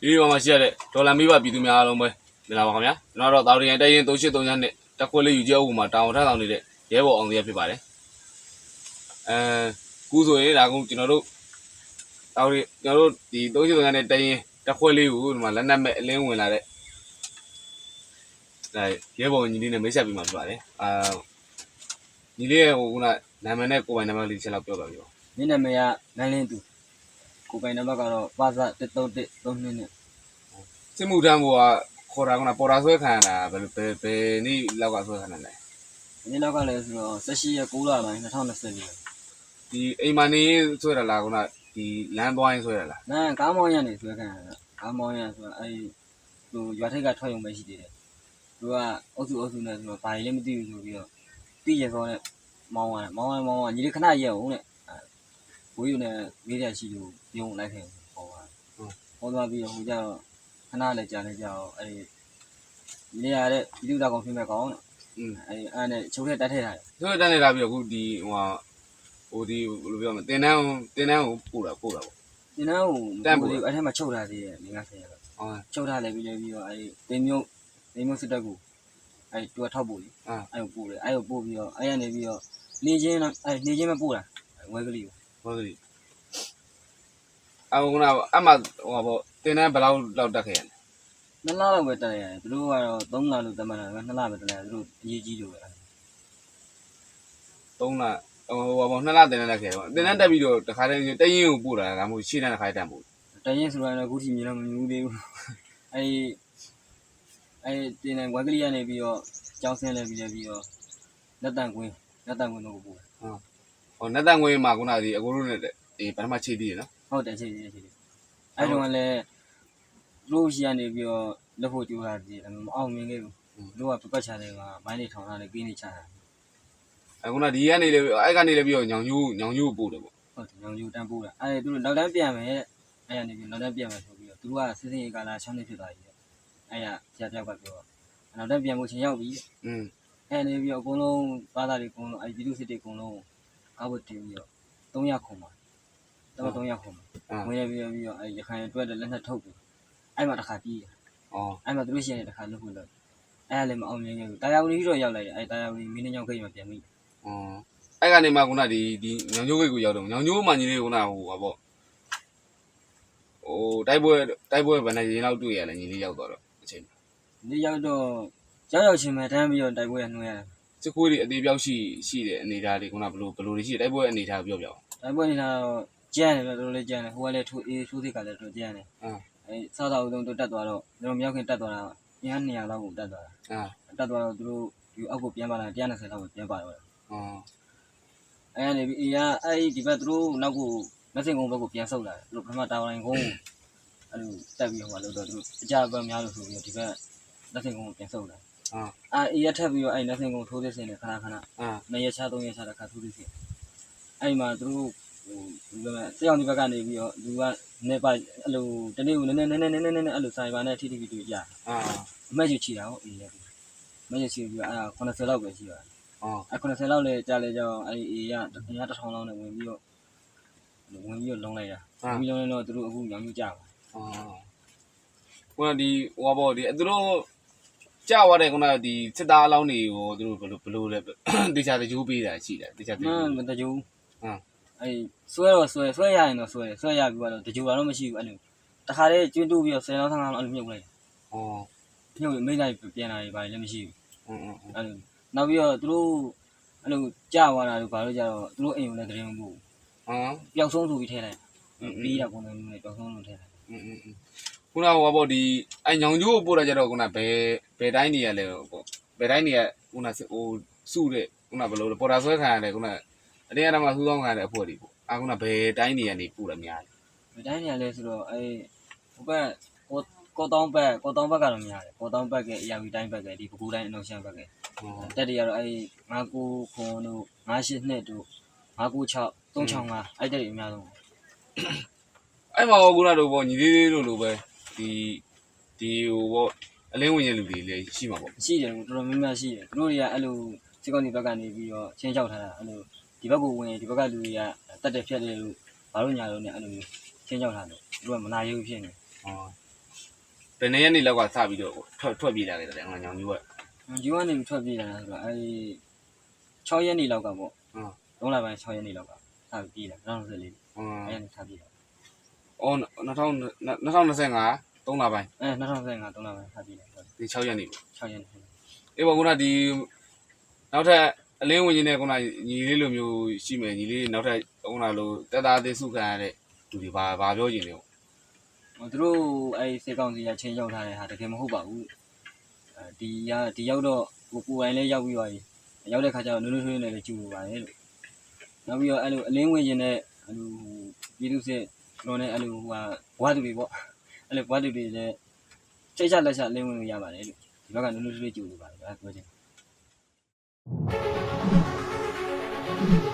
ဒီပေါ်မှာရှိရတဲ့ဒေါ်လာမိဘပြည်သူများအားလုံးပဲမင်္ဂလာပါခင်ဗျာကျွန်တော်တော့တာဝရီရန်တရင်3839နဲ့တက်ခွက်လေးယူကြအောင်မှာတောင်ထဆောင်နေတဲ့ရဲဘော်အောင်စရဖြစ်ပါတယ်အဲကူဆိုရင်ဒါကကျွန်တော်တို့တာဝရီကျွန်တော်တို့ဒီ3839နဲ့တရင်တက်ခွက်လေးကိုဒီမှာလက်နက်မဲ့အလင်းဝင်လာတဲ့ဒါရဲဘော်ညီလေးနဲ့မိတ်ဆက်ပြီးမှဖြစ်ပါတယ်အာညီလေးရဲ့ဟိုကနာမည်နဲ့ကိုယ်ပိုင်နံပါတ်လေးချက်လောက်ပြောပြပြီးပါ မင်းနာမည်ကငန်းလင်းသူကိုယ်ပိုင်နံပါတ်ကတော့ပါစ13132နဲ့ စစ်မှုထမ်းဘောကခေါ်တာကပေါ်တာဆွဲခံရတာဘယ်လိုဘယ်ဘယ်နေ့လောက်ကဆွဲခံရလဲဒီနောက်ကလည်းဆိုတော့18ရက်9လပိုင်း2024ဒီအိမ်မနေဆွဲရလားခုနဒီလမ်းသွားရင်ဆွဲရလားနန်းကားမောင်းရနေဆွဲခံရတာကားမောင်းရဆိုတော့အဲဒီဟိုရွာထိပ်ကထွက်ရုံပဲရှိသေးတယ်သူကအုပ်စုအုပ်စုနဲ့ဆိုတော့ဘာကြီးလည်းမသိဘူးဆိုပြီးတော့တိရစောနဲ့မောင်းရတယ်မောင်းရမောင်းရညီလေးခဏရက်အောင်တဲ့ ဘိုးယူနဲ့မေးရရှိလို့ပြုံးလိုက်ခဲ့ပေါ်သွားပေါ်သွားပြီးတော့ဟိုကျတော့ခဏလည်းကြာနေကြတော့အဲဒီနေရာတဲ့ပြည်သူ့တာကောင်ဖြစ်မဲ့ကောင်တဲ့อืมအဲဒီအဲ့နဲ့ချုပ်ထက်တက်ထည့်ထားတယ်ဆွဲတန်းနေတာပြီးတော့အခုဒီဟိုဟာဟိုဒီဘယ်လိုပြောမလဲတင်တန်းတင်တန်းကိုပို့တာပို့တာပေါ့ဒီနောက်ကိုတန့်ပို့ဒီအဲ့ထဲမှာချုပ်ထားသေးတယ်ငါးဆယ်ရက်ဟုတ်ချုပ်ထားလဲပြီးလဲပြီးတော့အဲဒီတင်းမျိုးတင်းမျိုးစစ်တပ်ကိုအဲဒီတူထောက်ပို့လေအာအဲ့ကိုပို့တယ်အဲ့ကိုပို့ပြီးတော့အဲ့ရနေပြီးတော့နေချင်းတော့အဲ့နေချင်းမပို့တာဝဲကလေးကို ဟုတ်ကဲ့အခုနအမှဟိုဟာပေါ့တင်တန်းဘယ်လောက်လောက်တက်ခဲ့ရလဲနှစ်လလောက်ပဲတက်ရတယ်သူတို့ကတော့သုံးလလို့တတ်မှတ်တာကနှစ်လပဲတက်ရတယ်သူတို့အရေးကြီးလို့ပဲ3လဟိုဟာပေါ့2လတင်တန်းတက်ခဲ့ပေါ့တင်တန်းတက်ပြီးတော့တခါတည်းတရင်ကိုပို့တာဒါမှမဟုတ်ရှေ့တန်းတစ်ခါတည်းတန်းပို့တရင်ဆိုတော့အခုထိမြင်တော့မမြင်ဘူးသေးဘူးအဲ့ဒီအဲ့ဒီတင်းနေဝဲကလေးကနေပြီးတော့ကြောင်းဆင်းလဲပြီးလဲပြီးတော့လက်တန်ကွင်းလက်တန်ကွင်းတို့ကိုပို့တယ် ဟိုနတ်တန်ငွေမှာခုနဒီအကိုတို့နဲ့ဒီပထမချိန်တည်ရနော်ဟုတ်တယ်ချိန်ချိန်ချိန်အဲ့တော့လည်းလို့ရှိရနေပြီးတော့လက်ဖို့ကြိုးတာဒီမအောင်မြင်ခဲ့ဘူးတို့ကပတ်ချတယ်ကမိုင်းနေထောင်ထားတယ်ပြီးနေချတာအခုနဒီကနေလေအဲ့ကနေလေပြီးတော့ညောင်ညူးညောင်ညူးပို့တယ်ပေါ့ဟုတ်တယ်ညောင်ယူတန်းပို့တာအဲ့သူတို့နောက်တန်းပြန်မယ်အဲ့ရနေပြီးနောက်တန်းပြန်မယ်ဆိုပြီးတော့သူကစစ်စင်ရေးကာလာ6နှစ်ဖြစ်သွားပြီအဲ့ရဆရာပြောက်ကပြောနောက်တန်းပြန်ဖို့ချိန်ရောက်ပြီอืมအဲ့နေပြီးတော့အကုန်လုံးသားသားတွေအကုန်လုံးအဲ့ဒီလူစစ်တွေအကုန်လုံး ကားဝတ်တင်ပြီးတော့300ခုံပါတော့300ခုံပါအာဝင်ရပြီးတော့ပြီးတော့အဲ့ရခိုင်အတွက်လက်နဲ့ထုတ်ပြီးအဲ့မှာတစ်ခါပြီးတယ်အော်အဲ့မှာသူတို့ရှိရင်တစ်ခါလွတ်ဖို့လုပ်အဲ့ဒါလည်းမအောင်မြင်ခဲ့ဘူးတာယာဝတီတော့ရောက်လာတယ်အဲ့တာယာဝတီမင်းနဲ့ညောင်ခိတ်မှာပြန်ပြီအော်အဲ့ကနေမှခုနဒီဒီညောင်ညူးဂိတ်ကိုရောက်တော့ညောင်ညူးမှညီလေးခုနဟိုဟာပေါ့ဟိုတိုက်ပွဲတိုက်ပွဲဘယ်နဲ့ရင်လောက်တွေ့ရလဲညီလေးရောက်တော့တော့အချိန်ဒီရောက်တော့ရောက်ရောက်ချင်းပဲတန်းပြီးတော့တိုက်ပွဲရနှွှဲရတယ် စစ်ခွေးတွေအသေးပြောက်ရှိရှိတဲ့အနေအထားတွေခုနဘလို့ဘလို့တွေရှိတယ်တိုက်ပွဲအနေအထားပြောပြအောင်တိုက်ပွဲနေတာတော့ကြမ်းတယ်တော်တော်လေးကြမ်းတယ်ဟိုကလည်းထိုးအေးထိုးသိကလည်းတော်ကြမ်းတယ်အာအဲ့စားတော်ဦးဆုံးတို့တက်သွားတော့ကျွန်တော်မြောက်ခင်တက်သွားတာည200လောက်ကိုတက်သွားတာအာတက်သွားတော့သူတို့ဒီအောက်ကိုပြန်ပါလာ120လောက်ကိုပြန်ပါတော့အော်အဲ့ကနေပြီးအေးကအဲ့ဒီဘက်သူတို့နောက်ကိုမက်ဆင်ကုန်းဘက်ကိုပြန်ဆုတ်လာတယ်သူတို့ပထမတာဝန်ကုန်းကိုအဲ့လိုတက်ပြီးဟိုမှာလို့တော့သူတို့အကြဘက်များလို့ဆိုပြီးတော့ဒီဘက်မက်ဆင်ကုန်းကိုပြန်ဆုတ်လာအာ အဲ့အေးရထပ်ပြီးတော့အဲ့မက်ဆင်ကုန်းထိုးသစ်စင်နဲ့ခဏခဏအာနှစ်ရက်ချသုံးရက်ချတစ်ခါထိုးသစ်စင်အဲ့မှာသူတို့ဟိုဘယ်လိုလဲစေအောင်ဒီဘက်ကနေပြီးတော့သူကနေပါအဲ့လိုတနေ့ကိုနည်းနည်းနည်းနည်းနည်းနည်းအဲ့လိုစိုင်ပါနဲ့ထိထိပြီးတွေ့ကြအာအမက်ကြီးချီတာဟုတ်အေးရပြီအမက်ကြီးချီပြီးတော့အဲ့ဒါ80လောက်ပဲရှိပါတယ်အော်အဲ့80လောက်လေကြာလေကြောင်းအဲ့ဒီအေးရအများတစ်ထောင်လောက်နဲ့ဝင်ပြီးတော့ဝင်ပြီးတော့လုံးလိုက်တာဝင်ပြီးလုံးလိုက်တော့သူတို့အခုညောင်ညူးကြပါအော်ခုနဒီဟိုဟာပေါ့ဒီသူတို့ ကြာသွားတဲ့ခုနကဒီစစ်သားအလောင်းတွေကိုသူတို့ဘယ်လိုဘယ်လိုလဲတေချာတကြိုးပေးတာရှိတယ်တေချာတကြိုးမတကြိုးဟမ်အဲဆွဲတော့ဆွဲဆွဲရရင်တော့ဆွဲဆွဲရပြီးတော့တကြိုးကတော့မရှိဘူးအဲ့လိုတခါတည်းကျွန်းတူပြီးတော့ဆယ်လောက်ဆန်းလောက်အဲ့လိုမြုပ်လိုက်ဩမြုပ်မိလိုက်ပြန်လာပြီဘာလည်းမရှိဘူးအင်းအင်းအဲ့လိုနောက်ပြီးတော့သူတို့အဲ့လိုကြာသွားတာတို့ဘာလို့ကြာတော့သူတို့အိမ်ကိုလည်းတရင်မဖို့ဟမ်ပျောက်ဆုံးဆိုပြီးထည့်လိုက်ပြီးရကုန်တယ်လို့ပျောက်ဆုံးလို့ထည့်လိုက်အင်းအင်းခုနကဟောပေါ့ဒီအညောင်ကျိုးပို့တာကြတော့ခုနဘယ် ဘယ်တိုင်းနေရလဲပေါ့ဘယ်တိုင်းနေရခုနဟိုစုတဲ့ခုနဘလို့ပေါ်တာဆွဲခံရတယ်ခုနအတင်းအဓမ္မစူးစောင်းခံရတဲ့အဖွဲ့တွေပေါ့အခုနဘယ်တိုင်းနေရနေပို့ရများလဲဒီတိုင်းနေလဲဆိုတော့အဲဟိုဘက်ကိုကိုတောင်းဘက်ကိုတောင်းဘက်ကတော့များတယ်ကိုတောင်းဘက်ကအရာကြီးတိုင်းဘက်ကဒီပကူတိုင်းအနောက်ရှမ်းဘက်ကဟောတက်တရတော့အဲ59ခွန်တို့58နှစ်တို့596 365အဲ့တက်တွေအများဆုံးအဲ့မှာဟိုခုနတို့ပေါ့ညီလေးလေးတို့လိုပဲဒီဒီဟိုပေါ့ အလင်းဝင်ရလူတွေလည်းရှိမှာပေါ့ရှိတယ်တော်တော်များများရှိတယ်သူတို့တွေကအဲ့လိုစစ်ကောင်စီဘက်ကနေပြီးတော့ချင်းချောက်ထားတာအဲ့လိုဒီဘက်ကိုဝင်ရင်ဒီဘက်ကလူတွေကတက်တက်ဖြတ်တယ်လို့ဘာလို့ညာလို့ねအဲ့လိုမျိုးချင်းကြောက်တာလို့သူကမနာရုပ်ဖြစ်နေဟောဘယ်နှစ်ရက်နေလောက်ကစပြီးတော့ထွက်ထွက်ပြေးလာခဲ့တယ်ငါညောင်ကြီးဘက်ဂျူကနေထွက်ပြေးလာတာဆိုတော့အဲ့6ရက်နေလောက်ကပေါ့ဟုတ်3လပိုင်း6ရက်နေလောက်ကစပြေးလာ2024ဟွန်းအဲ့ဒါနဲ့စပြေးလာအော်2025 3လပိုင်းအဲ2025 3လပိုင်းစပြေးလာဒီ6ရက်နေပြီ6ရက်နေအေးပေါ့ခုနဒီနောက်ထပ်အလင်းဝင်ကြီးနဲ့ခုနညီလေးလိုမျိုးရှိမယ်ညီလေးနောက်ထပ်ခုနလိုတက်တာသေးစုခံရတဲ့လူတွေဘာဘာပြောချင်လဲပေါ့ဟိုသူတို့အဲ့စေကောင်စီကချင်းရောက်ထားတဲ့ဟာတကယ်မဟုတ်ပါဘူးအဲဒီကဒီရောက်တော့ကိုကိုယ်တိုင်လည်းရောက်ပြီးသွားပြီရောက်တဲ့ခါကျတော့နုံနုံထွေးနဲ့လည်းကျူလို့ပါတယ်လို့နောက်ပြီးတော့အဲ့လိုအလင်းဝင်ခြင်းနဲ့အဲ့လိုပြည်သူစစ်ကျွန်တော်နဲ့အဲ့လိုဟိုဟာဘွားသူတွေပေါ့ အဲ့လိုဘွားသူတွေလည်းစိတ်ချလက်ချအလင်းဝင်လို့ရပါတယ်လို့ဒီဘက်ကနုံနုံထွေးကျူလို့ပါတယ်အဲ့ဒါပြောချင် Thank